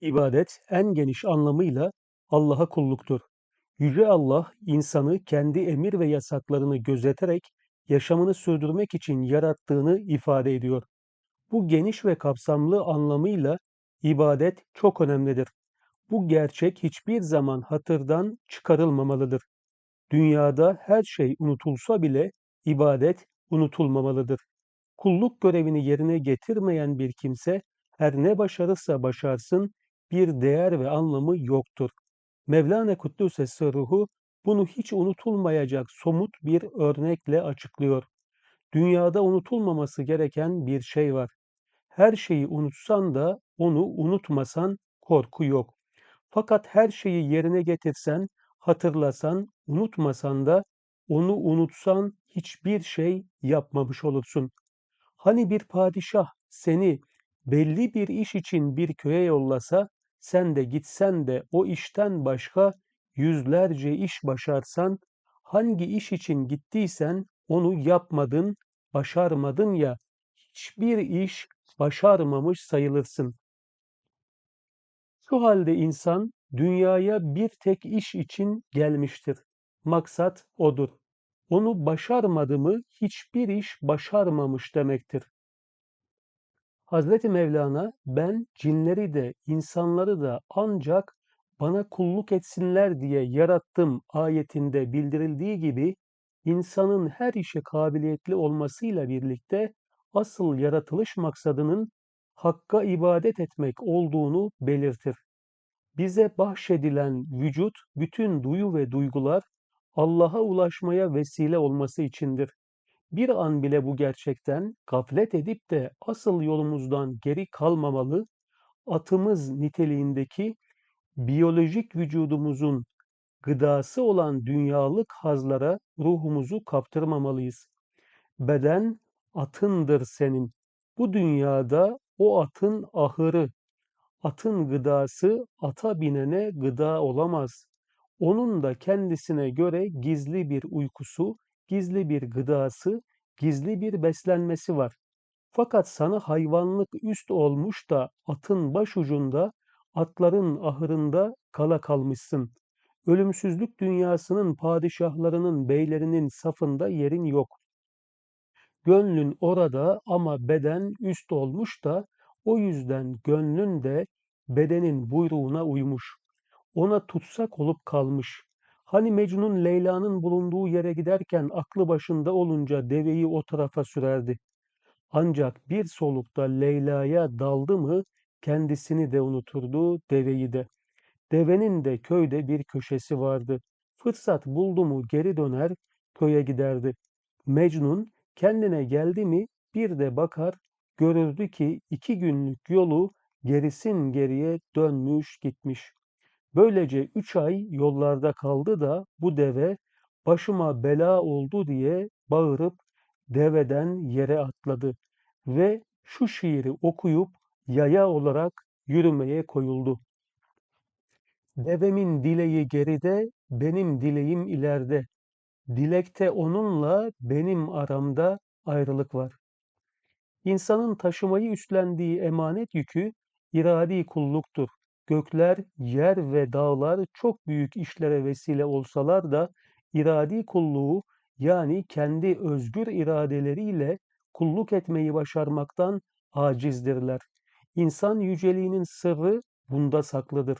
İbadet en geniş anlamıyla Allah'a kulluktur. Yüce Allah insanı kendi emir ve yasaklarını gözeterek yaşamını sürdürmek için yarattığını ifade ediyor. Bu geniş ve kapsamlı anlamıyla ibadet çok önemlidir. Bu gerçek hiçbir zaman hatırdan çıkarılmamalıdır. Dünyada her şey unutulsa bile ibadet unutulmamalıdır. Kulluk görevini yerine getirmeyen bir kimse her ne başarırsa başarsın bir değer ve anlamı yoktur. Mevlana Kuddüs'e sırruhu bunu hiç unutulmayacak somut bir örnekle açıklıyor. Dünyada unutulmaması gereken bir şey var. Her şeyi unutsan da onu unutmasan korku yok. Fakat her şeyi yerine getirsen, hatırlasan, unutmasan da onu unutsan hiçbir şey yapmamış olursun. Hani bir padişah seni belli bir iş için bir köye yollasa, sen de gitsen de o işten başka yüzlerce iş başarsan, hangi iş için gittiysen onu yapmadın, başarmadın ya, hiçbir iş başarmamış sayılırsın. Şu halde insan dünyaya bir tek iş için gelmiştir. Maksat odur. Onu başarmadı mı hiçbir iş başarmamış demektir. Hazreti Mevlana ben cinleri de insanları da ancak bana kulluk etsinler diye yarattım ayetinde bildirildiği gibi insanın her işe kabiliyetli olmasıyla birlikte asıl yaratılış maksadının Hakk'a ibadet etmek olduğunu belirtir. Bize bahşedilen vücut, bütün duyu ve duygular Allah'a ulaşmaya vesile olması içindir. Bir an bile bu gerçekten gaflet edip de asıl yolumuzdan geri kalmamalı, atımız niteliğindeki biyolojik vücudumuzun gıdası olan dünyalık hazlara ruhumuzu kaptırmamalıyız. Beden atındır senin. Bu dünyada o atın ahırı, atın gıdası ata binene gıda olamaz. Onun da kendisine göre gizli bir uykusu, gizli bir gıdası, gizli bir beslenmesi var. Fakat sana hayvanlık üst olmuş da atın başucunda, atların ahırında kala kalmışsın. Ölümsüzlük dünyasının padişahlarının, beylerinin safında yerin yok. Gönlün orada ama beden üst olmuş da o yüzden gönlün de bedenin buyruğuna uymuş. Ona tutsak olup kalmış. Hani Mecnun Leyla'nın bulunduğu yere giderken aklı başında olunca deveyi o tarafa sürerdi. Ancak bir solukta Leyla'ya daldı mı kendisini de unuturdu, deveyi de. Devenin de köyde bir köşesi vardı. Fırsat buldu mu geri döner, köye giderdi. Mecnun kendine geldi mi bir de bakar, görürdü ki iki günlük yolu gerisin geriye dönmüş gitmiş. Böylece üç ay yollarda kaldı da bu deve başıma bela oldu diye bağırıp deveden yere atladı ve şu şiiri okuyup yaya olarak yürümeye koyuldu. Devemin dileği geride, benim dileğim ileride. Dilekte onunla benim aramda ayrılık var. İnsanın taşımayı üstlendiği emanet yükü iradi kulluktur. Gökler, yer ve dağlar çok büyük işlere vesile olsalar da iradi kulluğu yani kendi özgür iradeleriyle kulluk etmeyi başarmaktan acizdirler. İnsan yüceliğinin sırrı bunda saklıdır.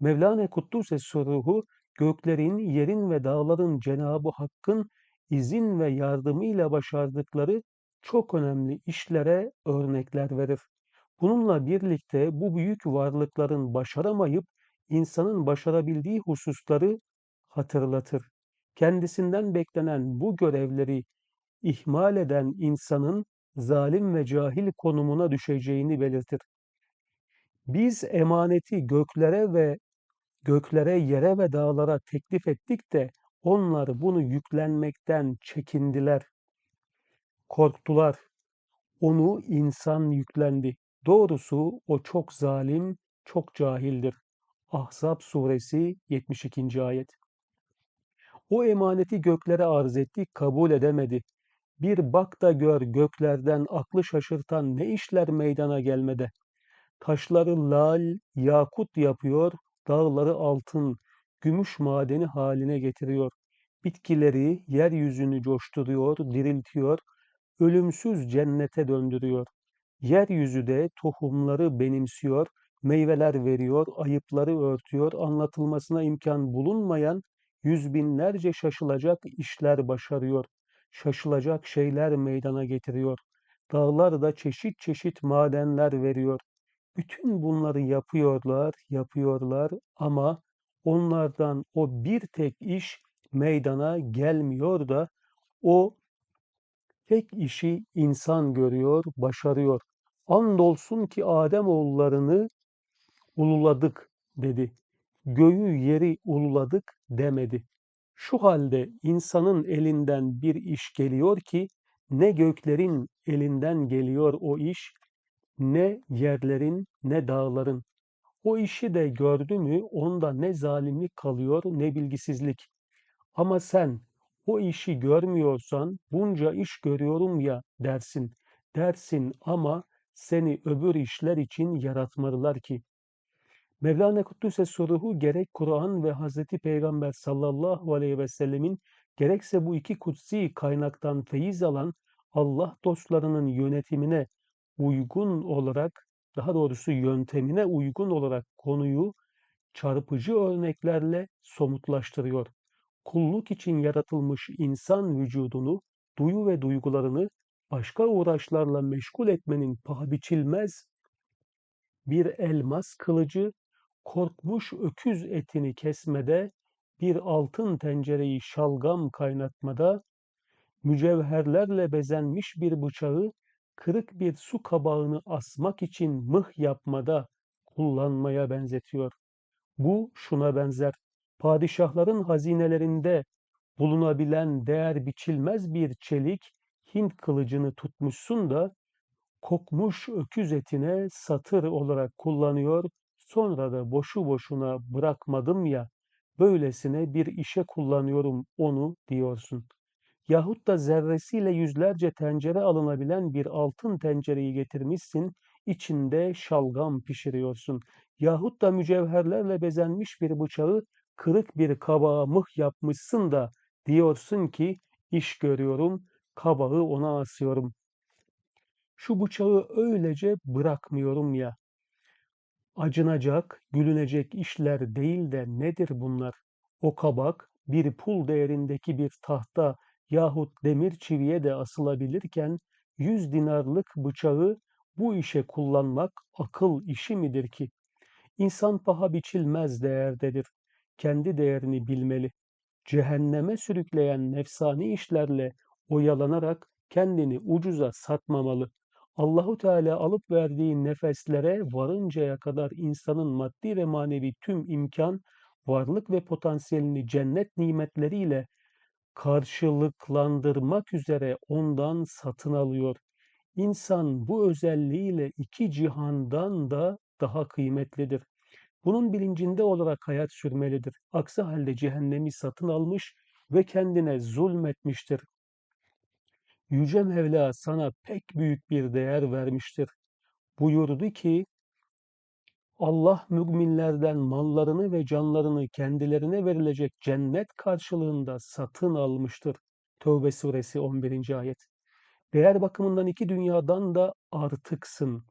Mevlana Kuddüs'e sırruhu göklerin, yerin ve dağların Cenabı Hakk'ın izin ve yardımıyla başardıkları çok önemli işlere örnekler verir. Bununla birlikte bu büyük varlıkların başaramayıp insanın başarabildiği hususları hatırlatır. Kendisinden beklenen bu görevleri ihmal eden insanın zalim ve cahil konumuna düşeceğini belirtir. Biz emaneti göklere ve göklere, yere ve dağlara teklif ettik de onlar bunu yüklenmekten çekindiler, korktular. Onu insan yüklendi. Doğrusu o çok zalim, çok cahildir. Ahzab suresi 72. ayet. O emaneti göklere arz etti, kabul edemedi. Bir bak da gör göklerden aklı şaşırtan ne işler meydana gelmede. Taşları lal, yakut yapıyor, dağları altın, gümüş madeni haline getiriyor. Bitkileri, yeryüzünü coşturuyor, diriltiyor, ölümsüz cennete döndürüyor. Yeryüzü de tohumları benimsiyor, meyveler veriyor, ayıpları örtüyor, anlatılmasına imkan bulunmayan yüz binlerce şaşılacak işler başarıyor. Şaşılacak şeyler meydana getiriyor. Dağlar da çeşit çeşit madenler veriyor. Bütün bunları yapıyorlar, yapıyorlar ama onlardan o bir tek iş meydana gelmiyor da o tek işi insan görüyor, başarıyor. Andolsun ki Adem oğullarını ululadık dedi. Göğü yeri ululadık demedi. Şu halde insanın elinden bir iş geliyor ki ne göklerin elinden geliyor o iş, ne yerlerin ne dağların. O işi de gördü mü onda ne zalimlik kalıyor ne bilgisizlik. Ama sen o işi görmüyorsan bunca iş görüyorum ya dersin. Dersin ama seni öbür işler için yaratmadılar ki. Mevlana Kuddüs'e soruhu gerek Kur'an ve Hazreti Peygamber sallallahu aleyhi ve sellemin gerekse bu iki kutsi kaynaktan feyiz alan Allah dostlarının yönetimine uygun olarak, daha doğrusu yöntemine uygun olarak konuyu çarpıcı örneklerle somutlaştırıyor. Kulluk için yaratılmış insan vücudunu, duyu ve duygularını başka uğraşlarla meşgul etmenin paha biçilmez bir elmas kılıcı, korkmuş öküz etini kesmede, bir altın tencereyi şalgam kaynatmada, mücevherlerle bezenmiş bir bıçağı, kırık bir su kabağını asmak için mıh yapmada kullanmaya benzetiyor. Bu şuna benzer. Padişahların hazinelerinde bulunabilen değer biçilmez bir çelik Hint kılıcını tutmuşsun da kokmuş öküz etine satır olarak kullanıyor, sonra da boşu boşuna bırakmadım ya, böylesine bir işe kullanıyorum onu diyorsun. Yahut da zerresiyle yüzlerce tencere alınabilen bir altın tencereyi getirmişsin, içinde şalgam pişiriyorsun. Yahut da mücevherlerle bezenmiş bir bıçağı kırık bir kabağa mıh yapmışsın da diyorsun ki iş görüyorum, kabağı ona asıyorum. Şu bıçağı öylece bırakmıyorum ya. Acınacak, gülünecek işler değil de nedir bunlar? O kabak bir pul değerindeki bir tahta yahut demir çiviye de asılabilirken yüz dinarlık bıçağı bu işe kullanmak akıl işi midir ki? İnsan paha biçilmez değerdedir. Kendi değerini bilmeli. Cehenneme sürükleyen nefsani işlerle oyalanarak kendini ucuza satmamalı. Allahu Teala alıp verdiği nefeslere varıncaya kadar insanın maddi ve manevi tüm imkan, varlık ve potansiyelini cennet nimetleriyle karşılıklandırmak üzere ondan satın alıyor. İnsan bu özelliğiyle iki cihandan da daha kıymetlidir. Bunun bilincinde olarak hayat sürmelidir. Aksi halde cehennemi satın almış ve kendine zulmetmiştir. Yüce Mevla sana pek büyük bir değer vermiştir. Buyurdu ki, Allah müminlerden mallarını ve canlarını kendilerine verilecek cennet karşılığında satın almıştır. Tövbe suresi 11. ayet. Değer bakımından iki dünyadan da artıksın.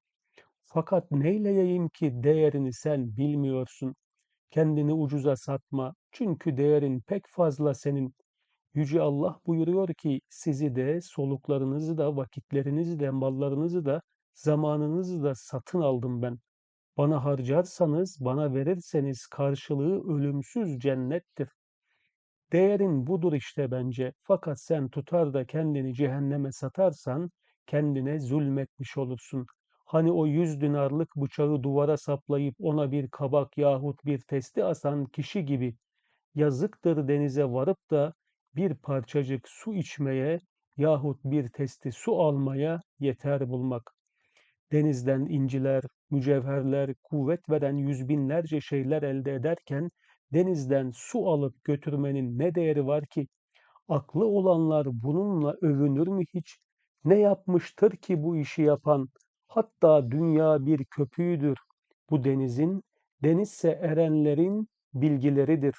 Fakat neyleyeyim ki değerini sen bilmiyorsun. Kendini ucuza satma. Çünkü değerin pek fazla senin. Yüce Allah buyuruyor ki sizi de soluklarınızı da vakitlerinizi de mallarınızı da zamanınızı da satın aldım ben. Bana harcarsanız, bana verirseniz karşılığı ölümsüz cennettir. Değerin budur işte bence. Fakat sen tutar da kendini cehenneme satarsan kendine zulmetmiş olursun. Hani o yüz dinarlık bıçağı duvara saplayıp ona bir kabak yahut bir testi asan kişi gibi yazıktır denize varıp da bir parçacık su içmeye yahut bir testi su almaya yeter bulmak. Denizden inciler, mücevherler, kuvvet veren yüz binlerce şeyler elde ederken denizden su alıp götürmenin ne değeri var ki? Aklı olanlar bununla övünür mü hiç? Ne yapmıştır ki bu işi yapan? Hatta dünya bir köpüğüdür bu denizin, denizse erenlerin bilgileridir.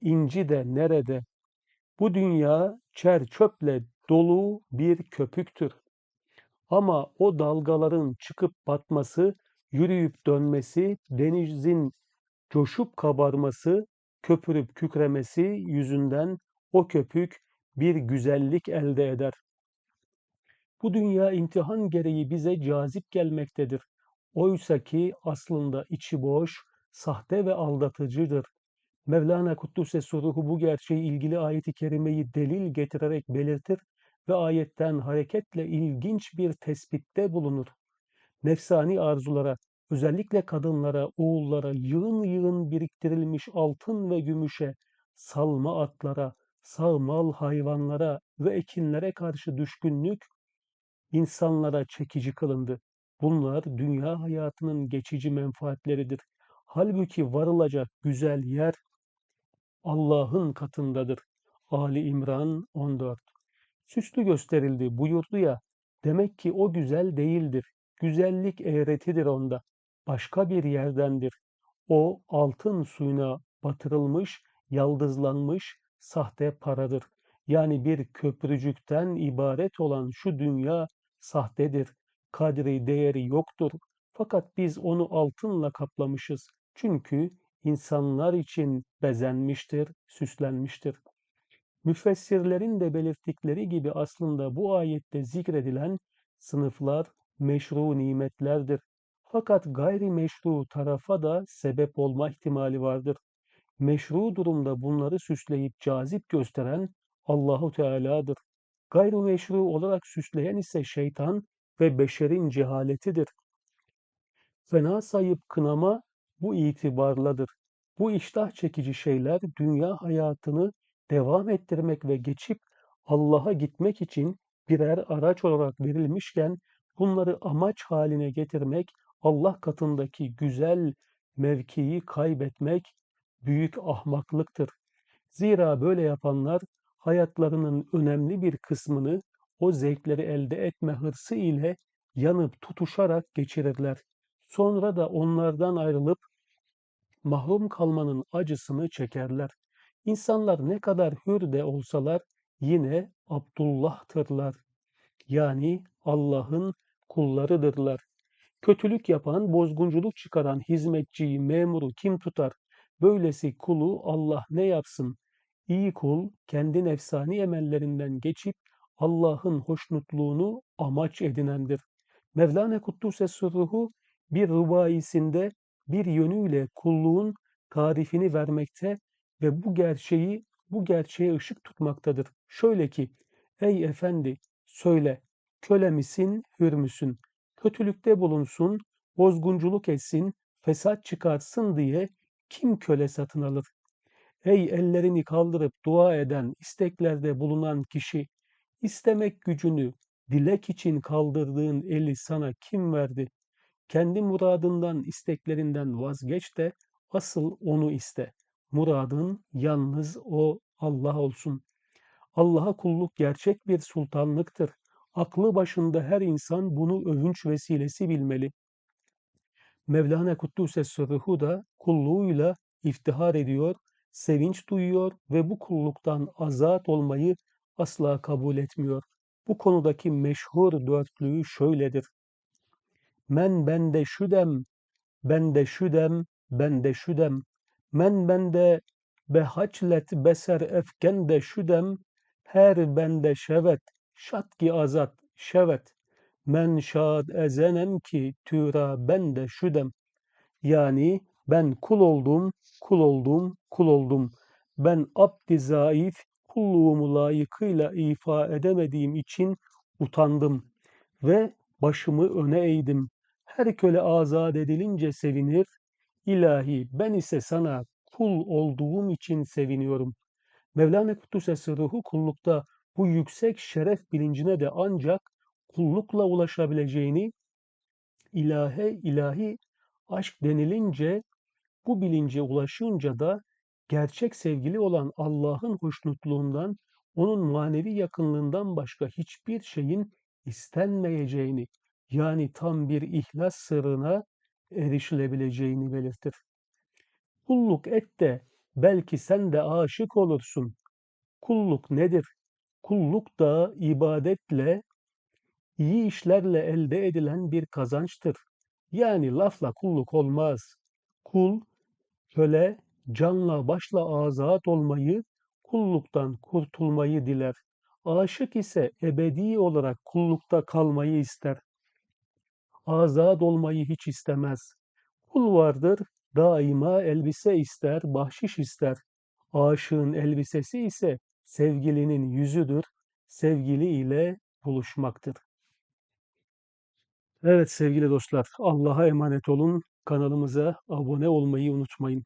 İnci de nerede? Bu dünya çer çöple dolu bir köpüktür. Ama o dalgaların çıkıp batması, yürüyüp dönmesi, denizin coşup kabarması, köpürüp kükremesi yüzünden o köpük bir güzellik elde eder. Bu dünya imtihan gereği bize cazip gelmektedir. Oysa ki aslında içi boş, sahte ve aldatıcıdır. Mevlana Kuddüs'e Suruhu bu gerçeği ilgili ayeti kerimeyi delil getirerek belirtir ve ayetten hareketle ilginç bir tespitte bulunur. Nefsani arzulara, özellikle kadınlara, oğullara, yığın yığın biriktirilmiş altın ve gümüşe, salma atlara, sağmal hayvanlara ve ekinlere karşı düşkünlük insanlara çekici kılındı. Bunlar dünya hayatının geçici menfaatleridir. Halbuki varılacak güzel yer Allah'ın katındadır. Ali İmran 14 Süslü gösterildi buyurdu ya, demek ki o güzel değildir. Güzellik eğretidir onda. Başka bir yerdendir. O altın suyuna batırılmış, yaldızlanmış sahte paradır. Yani bir köprücükten ibaret olan şu dünya sahtedir. Kadri, değeri yoktur. Fakat biz onu altınla kaplamışız. Çünkü insanlar için bezenmiştir, süslenmiştir. Müfessirlerin de belirttikleri gibi aslında bu ayette zikredilen sınıflar meşru nimetlerdir. Fakat gayri meşru tarafa da sebep olma ihtimali vardır. Meşru durumda bunları süsleyip cazip gösteren Allahu Teala'dır. Gayrimeşru olarak süsleyen ise şeytan ve beşerin cehaletidir. Fena sayıp kınama bu itibarladır. Bu iştah çekici şeyler dünya hayatını devam ettirmek ve geçip Allah'a gitmek için birer araç olarak verilmişken bunları amaç haline getirmek Allah katındaki güzel mevkiyi kaybetmek büyük ahmaklıktır. Zira böyle yapanlar hayatlarının önemli bir kısmını o zevkleri elde etme hırsı ile yanıp tutuşarak geçirirler. Sonra da onlardan ayrılıp mahrum kalmanın acısını çekerler. İnsanlar ne kadar hür de olsalar yine Abdullah'tırlar. Yani Allah'ın kullarıdırlar. Kötülük yapan, bozgunculuk çıkaran hizmetçiyi, memuru kim tutar? Böylesi kulu Allah ne yapsın? İyi kul kendi nefsani emellerinden geçip Allah'ın hoşnutluğunu amaç edinendir. Mevlana Kuddüs'e sırruhu bir rubayisinde bir yönüyle kulluğun tarifini vermekte ve bu gerçeği bu gerçeğe ışık tutmaktadır. Şöyle ki, ey efendi söyle, köle misin, hür müsün? Kötülükte bulunsun, bozgunculuk etsin, fesat çıkarsın diye kim köle satın alır? Ey ellerini kaldırıp dua eden, isteklerde bulunan kişi, istemek gücünü, dilek için kaldırdığın eli sana kim verdi? Kendi muradından, isteklerinden vazgeç de asıl onu iste. Muradın yalnız o Allah olsun. Allah'a kulluk gerçek bir sultanlıktır. Aklı başında her insan bunu övünç vesilesi bilmeli. Mevlana Kuddüs'e Sırrıhu da kulluğuyla iftihar ediyor, sevinç duyuyor ve bu kulluktan azat olmayı asla kabul etmiyor. Bu konudaki meşhur dörtlüğü şöyledir. Men bende şüdem, bende şüdem, bende şüdem. Men bende behaçlet beser efkende şüdem. Her bende şevet, şatki azat, şevet. Men şad ezenem ki türa bende şüdem. Yani ben kul oldum, kul oldum, kul oldum. Ben abdi zayıf, kulluğumu layıkıyla ifa edemediğim için utandım ve başımı öne eğdim. Her köle azat edilince sevinir, ilahi ben ise sana kul olduğum için seviniyorum. Mevlana Kuddüs'e sırruhu kullukta bu yüksek şeref bilincine de ancak kullukla ulaşabileceğini ilahe ilahi aşk denilince bu bilince ulaşınca da gerçek sevgili olan Allah'ın hoşnutluğundan, onun manevi yakınlığından başka hiçbir şeyin istenmeyeceğini, yani tam bir ihlas sırrına erişilebileceğini belirtir. Kulluk et de belki sen de aşık olursun. Kulluk nedir? Kulluk da ibadetle, iyi işlerle elde edilen bir kazançtır. Yani lafla kulluk olmaz. Kul, köle, canla başla azat olmayı, kulluktan kurtulmayı diler. Aşık ise ebedi olarak kullukta kalmayı ister. Azat olmayı hiç istemez. Kul vardır, daima elbise ister, bahşiş ister. Aşığın elbisesi ise sevgilinin yüzüdür, sevgili ile buluşmaktır. Evet sevgili dostlar, Allah'a emanet olun. Kanalımıza abone olmayı unutmayın.